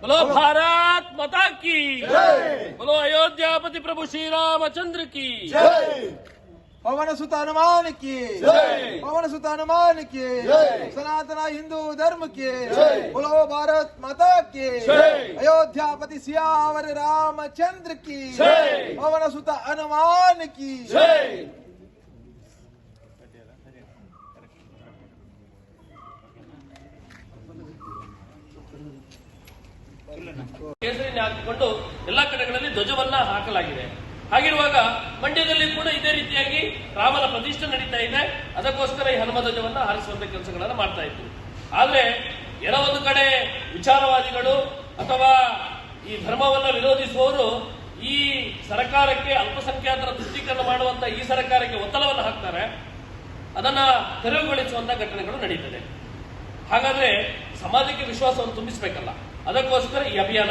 बोलो भारत माता की। बोलो अयोध्यापति प्रभु श्री रामचंद्र की। पवन सुत हनुमान की जय। पवन सुत हनुमान की सनातन हिंदू धर्म की बोलो भारत माता की जय। अयोध्यापति सियावर रामचंद्र की जय। पवन सुत हनुमान की जय ಕೇಸರಿನ ಹಾಕಿಕೊಂಡು ಎಲ್ಲಾ ಕಡೆಗಳಲ್ಲಿ ಧ್ವಜವನ್ನ ಹಾಕಲಾಗಿದೆ ಹಾಗಿರುವಾಗ ಮಂಡ್ಯದಲ್ಲಿ ಕೂಡ ಇದೇ ರೀತಿಯಾಗಿ ರಾಮನ ಪ್ರತಿಷ್ಠೆ ನಡೀತಾ ಇದೆ. ಅದಕ್ಕೋಸ್ಕರ ಈ ಹನುಮ ಧ್ವಜವನ್ನು ಹಾರಿಸುವಂತ ಕೆಲಸಗಳನ್ನು ಮಾಡ್ತಾ ಇದ್ರು ಆದ್ರೆ ಏನೋ ಒಂದು ಕಡೆ ವಿಚಾರವಾದಿಗಳು ಅಥವಾ ಈ ಧರ್ಮವನ್ನು ವಿರೋಧಿಸುವವರು ಈ ಸರ್ಕಾರಕ್ಕೆ ಅಲ್ಪಸಂಖ್ಯಾತರ ದೃಷ್ಟಿಕರಣ ಮಾಡುವಂತ ಈ ಸರ್ಕಾರಕ್ಕೆ ಒತ್ತಡವನ್ನು ಹಾಕ್ತಾರೆ. ಅದನ್ನ ತೆರವುಗೊಳಿಸುವಂತ ಘಟನೆಗಳು ನಡೀತದೆ. ಹಾಗಾದ್ರೆ ಸಮಾಜಕ್ಕೆ ವಿಶ್ವಾಸವನ್ನು ತುಂಬಿಸಬೇಕಲ್ಲ. ಅದಕ್ಕೋಸ್ಕರ ಈ ಅಭಿಯಾನ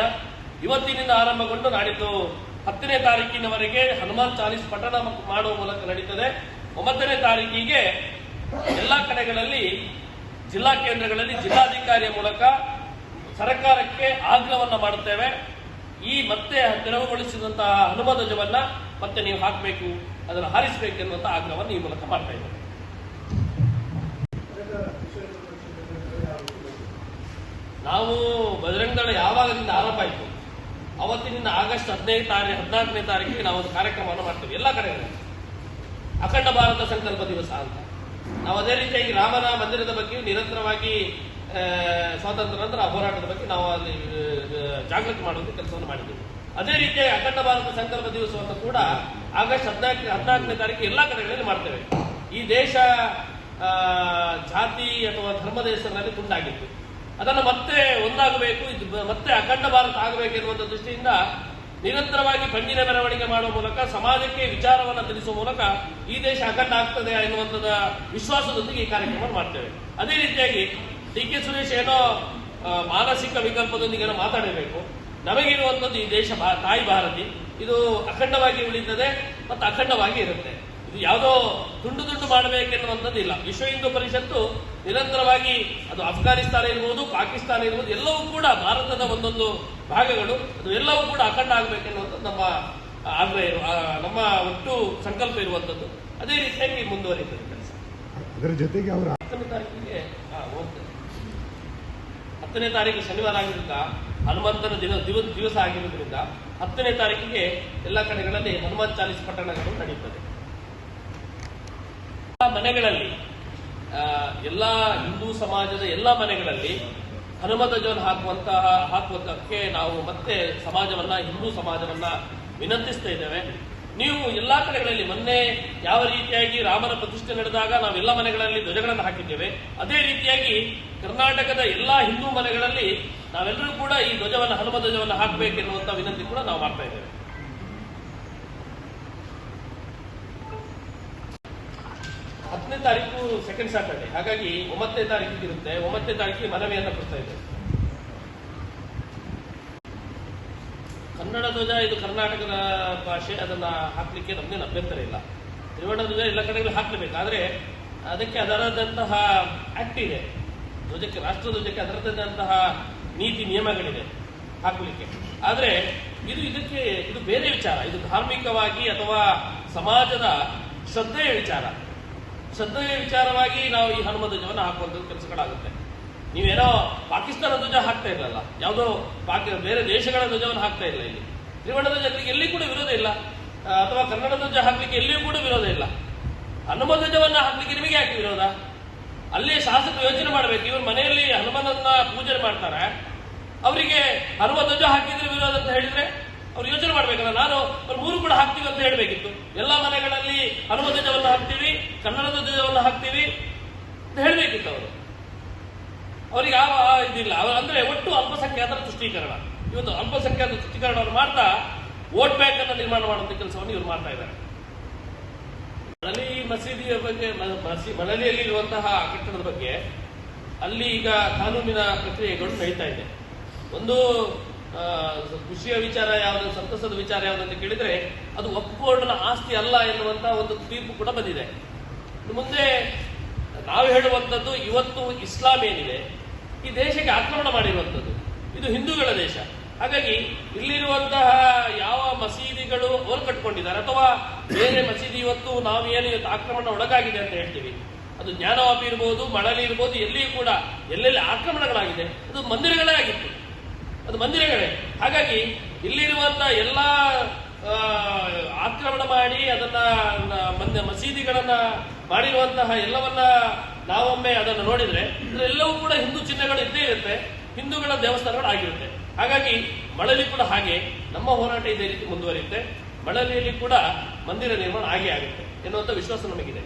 ಇವತ್ತಿನಿಂದ ಆರಂಭಗೊಂಡು ನಾಡಿದ್ದು ಹತ್ತನೇ ತಾರೀಕಿನವರೆಗೆ ಹನುಮಾನ್ ಚಾಲೀಸ್ ಪಠಣ ಮಾಡುವ ಮೂಲಕ ನಡೀತದೆ. ಒಂಬತ್ತನೇ ತಾರೀಕಿಗೆ ಎಲ್ಲ ಕಡೆಗಳಲ್ಲಿ ಜಿಲ್ಲಾ ಕೇಂದ್ರಗಳಲ್ಲಿ ಜಿಲ್ಲಾಧಿಕಾರಿಯ ಮೂಲಕ ಸರ್ಕಾರಕ್ಕೆ ಆಗ್ರಹವನ್ನು ಮಾಡುತ್ತೇವೆ. ಈ ಮತ್ತೆ ತೆರವುಗೊಳಿಸಿದಂತಹ ಹನುಮ ಧ್ವಜವನ್ನ ಮತ್ತೆ ನೀವು ಹಾಕಬೇಕು, ಅದನ್ನು ಹಾರಿಸಬೇಕು ಎನ್ನುವಂತಹ ಆಗ್ರಹವನ್ನು ಈ ಮೂಲಕ ಮಾಡ್ತಾ ಇದ್ದೇವೆ. ನಾವು ಬಜರಂಗದಳ ಯಾವಾಗದಿಂದ ಆರಂಭ ಆಯಿತು? ಅವತ್ತಿನಿಂದ ಆಗಸ್ಟ್ ಹದಿನೈದು ತಾರೀಕು ಹದಿನಾಲ್ಕನೇ ತಾರೀಕಿಗೆ ನಾವು ಒಂದು ಕಾರ್ಯಕ್ರಮವನ್ನು ಮಾಡ್ತೇವೆ, ಎಲ್ಲ ಕಡೆಗಳಲ್ಲಿ. ಅಖಂಡ ಭಾರತ ಸಂಕಲ್ಪ ದಿವಸ ಅಂತ. ನಾವು ಅದೇ ರೀತಿಯಾಗಿ ರಾಮನ ಮಂದಿರದ ಬಗ್ಗೆ ನಿರಂತರವಾಗಿ ಸ್ವಾತಂತ್ರ್ಯ ನಂತರ ಹೋರಾಟದ ಬಗ್ಗೆ ನಾವು ಅಲ್ಲಿ ಜಾಗೃತಿ ಮಾಡುವಂತ ಕೆಲಸವನ್ನು ಮಾಡಿದ್ದೇವೆ. ಅದೇ ರೀತಿಯಾಗಿ ಅಖಂಡ ಭಾರತ ಸಂಕಲ್ಪ ದಿವಸವನ್ನು ಕೂಡ ಆಗಸ್ಟ್ ಹದಿನಾಲ್ಕು ಹದಿನಾಲ್ಕನೇ ತಾರೀಕು ಎಲ್ಲ ಕಡೆಗಳಲ್ಲಿ ಮಾಡ್ತೇವೆ. ಈ ದೇಶ ಜಾತಿ ಅಥವಾ ಧರ್ಮದ ಹೆಸರಿನಲ್ಲಿ ತುಂಡಾಗಿತ್ತು. ಅದನ್ನು ಮತ್ತೆ ಒಂದಾಗಬೇಕು, ಇದು ಮತ್ತೆ ಅಖಂಡ ಭಾರತ ಆಗಬೇಕು ಎನ್ನುವಂಥ ದೃಷ್ಟಿಯಿಂದ ನಿರಂತರವಾಗಿ ಪಂಜಿನ ಮೆರವಣಿಗೆ ಮಾಡುವ ಮೂಲಕ, ಸಮಾಜಕ್ಕೆ ವಿಚಾರವನ್ನು ತಿಳಿಸುವ ಮೂಲಕ ಈ ದೇಶ ಅಖಂಡ ಆಗ್ತದೆ ಎನ್ನುವಂಥದ ವಿಶ್ವಾಸದೊಂದಿಗೆ ಈ ಕಾರ್ಯಕ್ರಮ ಮಾಡ್ತೇವೆ. ಅದೇ ರೀತಿಯಾಗಿ ಡಿ ಕೆ ಸುರೇಶ್ ಏನೋ ಮಾನಸಿಕ ವಿಕಲ್ಪದೊಂದಿಗೆ ಮಾತಾಡಬೇಕು. ನಮಗಿರುವಂಥದ್ದು ಈ ದೇಶ ತಾಯಿ ಭಾರತಿ. ಇದು ಅಖಂಡವಾಗಿ ಉಳಿತದೆ ಮತ್ತು ಅಖಂಡವಾಗಿ ಇರುತ್ತೆ. ಇದು ಯಾವುದೋ ತುಂಡು ತುಂಡು ಮಾಡಬೇಕೆನ್ನುವಂಥದ್ದು ಇಲ್ಲ. ವಿಶ್ವ ಹಿಂದೂ ಪರಿಷತ್ತು ನಿರಂತರವಾಗಿ ಅದು ಅಫ್ಘಾನಿಸ್ತಾನ ಇರ್ಬೋದು ಪಾಕಿಸ್ತಾನ ಇರ್ಬೋದು ಎಲ್ಲವೂ ಕೂಡ ಭಾರತದ ಒಂದೊಂದು ಭಾಗಗಳು ಅದು ಎಲ್ಲವೂ ಕೂಡ ಅಖಂಡ ಆಗಬೇಕೆನ್ನುವಂಥದ್ದು ನಮ್ಮ ಆಗ್ರಹ ಇರುವ ನಮ್ಮ ಒಟ್ಟು ಸಂಕಲ್ಪ ಇರುವಂಥದ್ದು. ಅದೇ ರೀತಿಯಾಗಿ ಮುಂದುವರಿತದೆ ಕೆಲಸ. ಅದರ ಜೊತೆಗೆ ಅವರು ಹತ್ತನೇ ತಾರೀಕಿಗೆ. ಹತ್ತನೇ ತಾರೀಕು ಶನಿವಾರ ಆಗಿರುತ್ತ ಹನುಮಂತನ ದಿನ ದಿವಸ ಆಗಿರುವುದರಿಂದ ಹತ್ತನೇ ತಾರೀಕಿಗೆ ಎಲ್ಲ ಕಡೆಗಳಲ್ಲಿ ಹನುಮಂತ ಚಾಲಿಸ್ ಪಟ್ಟಣಗಳು ನಡೆಯುತ್ತದೆ. ಮನೆಗಳಲ್ಲಿ ಎಲ್ಲ ಹಿಂದೂ ಸಮಾಜದ ಎಲ್ಲ ಮನೆಗಳಲ್ಲಿ ಹನುಮ ಧ್ವಜವನ್ನು ಹಾಕುವಂತಹ, ಹಾಕುವುದಕ್ಕೆ ನಾವು ಮತ್ತೆ ಸಮಾಜವನ್ನ, ಹಿಂದೂ ಸಮಾಜವನ್ನ ವಿನಂತಿಸ್ತಾ ಇದ್ದೇವೆ. ನೀವು ಎಲ್ಲಾ ಕಡೆಗಳಲ್ಲಿ ಮೊನ್ನೆ ಯಾವ ರೀತಿಯಾಗಿ ರಾಮನ ಪ್ರತಿಷ್ಠೆ ನಡೆದಾಗ ನಾವು ಎಲ್ಲ ಮನೆಗಳಲ್ಲಿ ಧ್ವಜಗಳನ್ನು ಹಾಕಿದ್ದೇವೆ, ಅದೇ ರೀತಿಯಾಗಿ ಕರ್ನಾಟಕದ ಎಲ್ಲಾ ಹಿಂದೂ ಮನೆಗಳಲ್ಲಿ ನಾವೆಲ್ಲರೂ ಕೂಡ ಈ ಧ್ವಜವನ್ನು ಹನುಮ ಧ್ವಜವನ್ನು ಹಾಕಬೇಕೆನ್ನುವಂತ ವಿನಂತಿ ಕೂಡ ನಾವು ಮಾಡ್ತಾ ಇದ್ದೇವೆ. ಹತ್ತನೇ ತಾರೀಕು ಸೆಕೆಂಡ್ ಸಾಟರ್ಡೆ ಹಾಗಾಗಿ ಒಂಬತ್ತನೇ ತಾರೀಕಿಗೆ ಇರುತ್ತೆ. ಒಂಬತ್ತನೇ ತಾರೀಕಿಗೆ ಮನವಿಯನ್ನು ಕೊಡ್ತಾ ಇದ್ದೇವೆ ಕನ್ನಡ ಧ್ವಜ ಇದು ಕರ್ನಾಟಕದ ಭಾಷೆ, ಅದನ್ನ ಹಾಕ್ಲಿಕ್ಕೆ ನಮ್ಗೇನು ಅಭ್ಯಂತರ ಇಲ್ಲ. ತ್ರಿವರ್ಣ ಧ್ವಜ ಎಲ್ಲ ಕಡೆಗಳು ಹಾಕ್ಲೇಬೇಕು. ಆದ್ರೆ ಅದಕ್ಕೆ ಅದರದಂತಹ ಆಕ್ಟ್ ಇದೆ. ಧ್ವಜಕ್ಕೆ, ರಾಷ್ಟ್ರ ಧ್ವಜಕ್ಕೆ ಅದರದಂತಹ ನೀತಿ ನಿಯಮಗಳಿದೆ ಹಾಕಲಿಕ್ಕೆ. ಆದ್ರೆ ಇದು ಇದಕ್ಕೆ, ಇದು ಬೇರೆ ವಿಚಾರ. ಇದು ಧಾರ್ಮಿಕವಾಗಿ ಅಥವಾ ಸಮಾಜದ ಶ್ರದ್ಧೆಯ ವಿಚಾರ. ಶ್ರದ್ಧೆಯ ವಿಚಾರವಾಗಿ ನಾವು ಈ ಹನುಮ ಧ್ವಜವನ್ನು ಹಾಕುವಂತ ಕೆಲಸಗಳಾಗುತ್ತೆ. ನೀವೇನೋ ಪಾಕಿಸ್ತಾನ ಧ್ವಜ ಹಾಕ್ತಾ ಇರಲ್ಲ, ಯಾವುದೋ ಪಾಕಿ, ಬೇರೆ ದೇಶಗಳ ಧ್ವಜವನ್ನು ಹಾಕ್ತಾ ಇಲ್ಲ ಇಲ್ಲಿ. ತ್ರಿವರ್ಣ ಧ್ವಜ ಹಾಕ್ಲಿಕ್ಕೆ ಎಲ್ಲಿ ಕೂಡ ವಿರೋಧ ಇಲ್ಲ. ಅಥವಾ ಕನ್ನಡ ಧ್ವಜ ಹಾಕ್ಲಿಕ್ಕೆ ಎಲ್ಲಿಯೂ ಕೂಡ ವಿರೋಧ ಇಲ್ಲ. ಹನುಮ ಧ್ವಜವನ್ನು ಹಾಕ್ಲಿಕ್ಕೆ ನಿಮಗೆ ಯಾಕೆ ವಿರೋಧ? ಅಲ್ಲಿ ಶಾಸಕರು ಯೋಚನೆ ಮಾಡಬೇಕು, ಇವರು ಮನೆಯಲ್ಲಿ ಹನುಮನನ್ನ ಪೂಜೆ ಮಾಡ್ತಾರೆ. ಅವರಿಗೆ ಹನುಮ ಧ್ವಜ ಹಾಕಿದ್ರೆ ವಿರೋಧ ಅಂತ ಹೇಳಿದ್ರೆ ಅವ್ರು ಯೋಚನೆ ಮಾಡ್ಬೇಕಲ್ಲ, ನಾನು ಅವ್ರು ಮೂರು ಕೂಡ ಹಾಕ್ತೀವಿ ಅಂತ ಹೇಳಬೇಕಿತ್ತು. ಎಲ್ಲ ಮನೆಗಳಲ್ಲಿ ಹನುಮ ಧ್ವಜವನ್ನು ಹಾಕ್ತೀವಿ ಕನ್ನಡ ಧ್ವಜವನ್ನು ಹಾಕ್ತೀವಿ ಅಂತ ಹೇಳಬೇಕಿತ್ತು ಅವರು ಅವರಿಗೆ ಯಾವ ಇದಿಲ್ಲ. ಅವ್ರು ಅಂದ್ರೆ ಒಟ್ಟು ಅಲ್ಪಸಂಖ್ಯಾತರ ತುಷ್ಟೀಕರಣ. ಇವತ್ತು ಅಲ್ಪಸಂಖ್ಯಾತ ತುಷ್ಟೀಕರಣವನ್ನು ಮಾಡ್ತಾ ವೋಟ್ ಬ್ಯಾಂಕ್ ಅನ್ನು ನಿರ್ಮಾಣ ಮಾಡುವಂತ ಕೆಲಸವನ್ನು ಇವರು ಮಾಡ್ತಾ ಇದ್ದಾರೆ. ಮಳಲಿ ಮಸೀದಿಯ ಬಗ್ಗೆ ಮಸೀ ಮಸಿ- ಮಳಲಿಯಲ್ಲಿ ಇರುವಂತಹ ಕಟ್ಟಡದ ಬಗ್ಗೆ ಅಲ್ಲಿ ಈಗ ಕಾನೂನಿನ ಪ್ರಕ್ರಿಯೆಗಳು ನಡೀತಾ ಇದೆ. ಒಂದು ಖುಷಿಯ ವಿಚಾರ ಯಾವುದು, ಸಂತಸದ ವಿಚಾರ ಯಾವುದು ಅಂತ ಕೇಳಿದ್ರೆ ಅದು ಒಕ್ಕೂಟನ ಆಸ್ತಿ ಅಲ್ಲ ಎನ್ನುವಂತಹ ಒಂದು ತೀರ್ಪು ಕೂಡ ಬಂದಿದೆ. ಮುಂದೆ ನಾವು ಹೇಳುವಂಥದ್ದು ಇವತ್ತು ಇಸ್ಲಾಂ ಏನಿದೆ, ಈ ದೇಶಕ್ಕೆ ಆಕ್ರಮಣ ಮಾಡಿರುವಂಥದ್ದು. ಇದು ಹಿಂದೂಗಳ ದೇಶ. ಹಾಗಾಗಿ ಇಲ್ಲಿರುವಂತಹ ಯಾವ ಮಸೀದಿಗಳು ಅವರು ಕಟ್ಕೊಂಡಿದ್ದಾರೆ, ಅಥವಾ ಬೇರೆ ಮಸೀದಿ ಇವತ್ತು ನಾವು ಏನು ಇವತ್ತು ಆಕ್ರಮಣ ಒಳಗಾಗಿದೆ ಅಂತ ಹೇಳ್ತೀವಿ. ಅದು ಜ್ಞಾನವಾಪಿ ಇರ್ಬೋದು, ಮಳಲಿ ಇರ್ಬೋದು, ಎಲ್ಲಿಯೂ ಕೂಡ ಎಲ್ಲೆಲ್ಲಿ ಆಕ್ರಮಣಗಳಾಗಿದೆ, ಅದು ಮಂದಿರಗಳೇ ಆಗಿತ್ತು. ಅದು ಮಂದಿರಗಳೇ. ಹಾಗಾಗಿ ಇಲ್ಲಿರುವಂತಹ ಎಲ್ಲ ಆಕ್ರಮಣ ಮಾಡಿ ಅದನ್ನ ಮಸೀದಿಗಳನ್ನ ಮಾಡಿರುವಂತಹ ಎಲ್ಲವನ್ನ ನಾವೊಮ್ಮೆ ಅದನ್ನು ನೋಡಿದ್ರೆ ಎಲ್ಲವೂ ಕೂಡ ಹಿಂದೂ ಚಿಹ್ನೆಗಳು ಇದ್ದೇ ಇರುತ್ತೆ, ಹಿಂದೂಗಳ ದೇವಸ್ಥಾನಗಳು ಆಗಿರುತ್ತೆ. ಹಾಗಾಗಿ, ಮಳಲಿ ಕೂಡ ಹಾಗೆ, ನಮ್ಮ ಹೋರಾಟ ಇದೇ ರೀತಿ ಮುಂದುವರಿಯುತ್ತೆ. ಮಳಲಿಯಲ್ಲಿ ಕೂಡ ಮಂದಿರ ನಿರ್ಮಾಣ ಆಗೇ ಆಗುತ್ತೆ ಎನ್ನುವಂತ ವಿಶ್ವಾಸ ನಮಗಿದೆ.